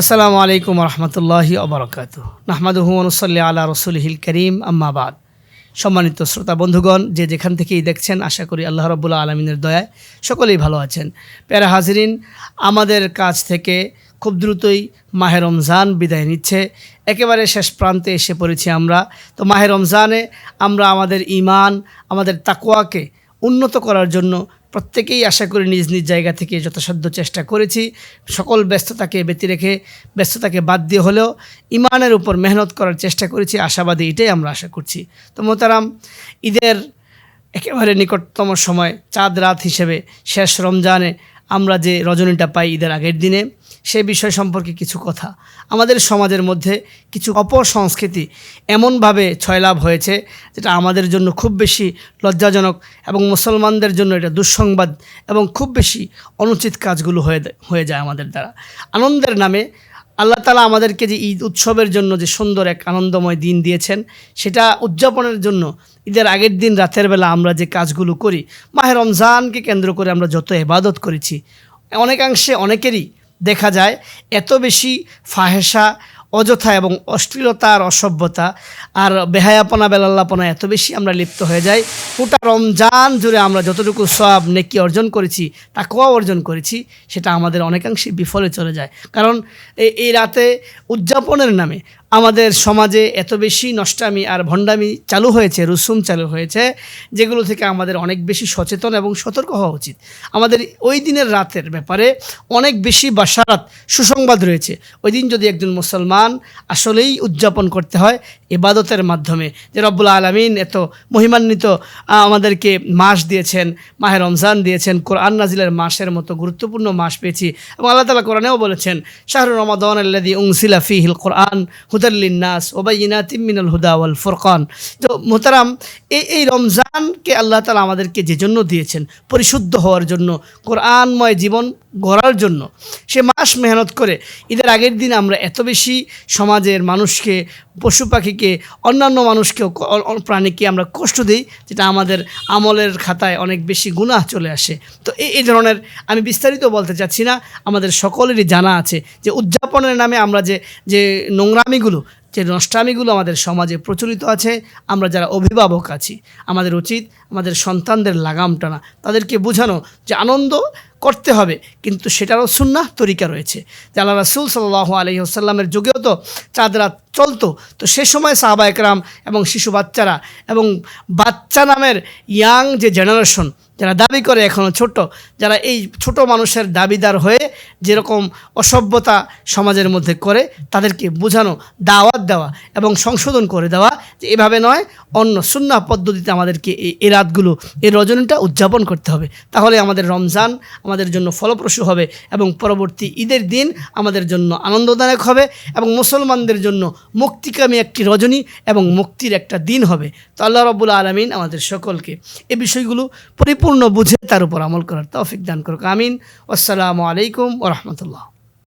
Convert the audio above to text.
আসসালামু আলাইকুম রহমতুল্লাহি অবরকাত নাহমাদুহমনসল্লি আলা রসুলহিল করিম আম্মাবাদ সম্মানিত শ্রোতা বন্ধুগণ, যে যেখান থেকেই দেখছেন, আশা করি আল্লাহ রব্বুল্লাহ আলমিনের দয়ায় সকলেই ভালো আছেন। প্যারা হাজরিন, আমাদের কাছ থেকে খুব দ্রুতই মাহে রমজান বিদায় নিচ্ছে। একেবারে শেষ প্রান্তে এসে পড়েছি আমরা। তো মাহে রমজানে আমরা আমাদের ইমান আমাদের তাকুয়াকে উন্নত করার জন্য প্রত্যেকেই আশা করি নিজ নিজ জায়গা থেকে যথাসাধ্য চেষ্টা করেছি। সকল ব্যস্ততাকে ব্যতি রেখে, ব্যস্ততাকে বাদ দিয়ে হলেও ইমানের উপর মেহনত করার চেষ্টা করেছি, আশাবাদী এটাই আমরা আশা করছি। তো মোতারাম ঈদের একেবারে নিকটতম সময়, চাঁদ রাত হিসেবে শেষ রমজানে আমরা যে রজনীটা পাই ঈদের আগের দিনে, সে বিষয় সম্পর্কে কিছু কথা। আমাদের সমাজের মধ্যে কিছু অপসংস্কৃতি এমনভাবে ছয়লাভ হয়েছে, যেটা আমাদের জন্য খুব বেশি লজ্জাজনক এবং মুসলমানদের জন্য এটা দুঃসংবাদ এবং খুব বেশি অনুচিত কাজগুলো হয়ে হয়ে যায় আমাদের দ্বারা। আনন্দের নামে আল্লাহ তালা আমাদেরকে যে ঈদ উৎসবের জন্য যে সুন্দর এক আনন্দময় দিন দিয়েছেন, সেটা উদযাপনের জন্য ঈদের আগের দিন, রাতের বেলা আমরা যে কাজগুলো করি, মাহে রমজানকে কেন্দ্র করে আমরা যত এবাদত করেছি, অনেকাংশে অনেকেরই দেখা যায় এত বেশি ফাহেসা অযথা এবং অশ্লীলতা আর অসভ্যতা আর বেহায়াপনা, বেলাল্লাপনা এত বেশি আমরা লিপ্ত হয়ে যাই। গোটা রমজান জুড়ে আমরা যতটুকু সব নেকি অর্জন করেছি তা তাকুয়া অর্জন করেছি, সেটা আমাদের অনেকাংশে বিফলে চলে যায়। কারণ এই রাতে উদযাপনের নামে আমাদের সমাজে এত বেশি নষ্টামি আর ভণ্ডামি চালু হয়েছে, রুসুম চালু হয়েছে, যেগুলো থেকে আমাদের অনেক বেশি সচেতন এবং সতর্ক হওয়া উচিত। আমাদের ওই দিনের রাতের ব্যাপারে অনেক বেশি বাসারাত সুসংবাদ রয়েছে। ওই দিন যদি একজন মুসলমান আসলেই উদযাপন করতে হয় ইবাদতের মাধ্যমে। যে রব্বুল আলমিন এত মহিমান্বিত আমাদেরকে মাস দিয়েছেন, মাহে রমজান দিয়েছেন, কোরআন নাজিলের মাসের মতো গুরুত্বপূর্ণ মাস পেয়েছি এবং আল্লাহ তালা কোরআনেও বলেছেন শাহরুর রমাদন আল্লাদি উংসিলা ফিহিল কোরআন হুদাল্লিনাস ওবাইনা তিমিনাল হুদা ওয়াল ফুরকান। তো মোতারাম এই এই রমজানকে আল্লাহ তালা আমাদেরকে যে জন্য দিয়েছেন, পরিশুদ্ধ হওয়ার জন্য, কোরআনময় জীবন গড়ার জন্য, সে মাস মেহনত করে, ঈদের আগের দিন আমরা এত বেশি সমাজের মানুষকে, পশু পাখিকে, অন্যান্য মানুষকেও প্রাণীকে আমরা কষ্ট দিই, যেটা আমাদের আমলের খাতায় অনেক বেশি গুণাহ চলে আসে। তো এই এই ধরনের আমি বিস্তারিত বলতে চাচ্ছি না, আমাদের সকলেরই জানা আছে যে উদযাপনের নামে আমরা যে যে নোংরামিগুলো, যে নষ্টামিগুলো আমাদের সমাজে প্রচলিত আছে, আমরা যারা অভিভাবক আছি, আমাদের উচিত আমাদের সন্তানদের লাগাম টানা তাদেরকে বোঝানো যে আনন্দ করতে হবে। কিন্তু সেটারও সুন্না তরিকা রয়েছে। যে আল্লাহ রাসুল সাল্লাহ আলহি আসাল্লামের যুগেও তো চাঁদ রাত চলতো। তো সে সময় সাহাবা একরাম এবং শিশু বাচ্চারা এবং বাচ্চা নামের ইয়াং যে জেনারেশন যারা দাবি করে এখনও ছোট, যারা এই ছোট মানুষের দাবিদার হয়ে যেরকম অসভ্যতা সমাজের মধ্যে করে, তাদেরকে বোঝানো, দাওয়াত দেওয়া এবং সংশোধন করে দেওয়া যে এভাবে নয়, অন্য সুন্না পদ্ধতিতে আমাদেরকে এই রাতগুলো এই রজনীটা উদযাপন করতে হবে। তাহলে আমাদের রমজান আমাদের জন্য ফলপ্রসূ হবে এবং পরবর্তী ঈদের দিন আমাদের জন্য আনন্দদায়ক হবে এবং মুসলমানদের জন্য মুক্তিকামী একটি রজনী এবং মুক্তির একটা দিন হবে। তো আল্লাহ রব্বুল আলমিন আমাদের সকলকে এ বিষয়গুলো পরিপূর্ণ বুঝে তার উপর আমল করার তৌফিক দান করুক। আমিন। আসসালামু আলাইকুম ওরহমতুল্লাহ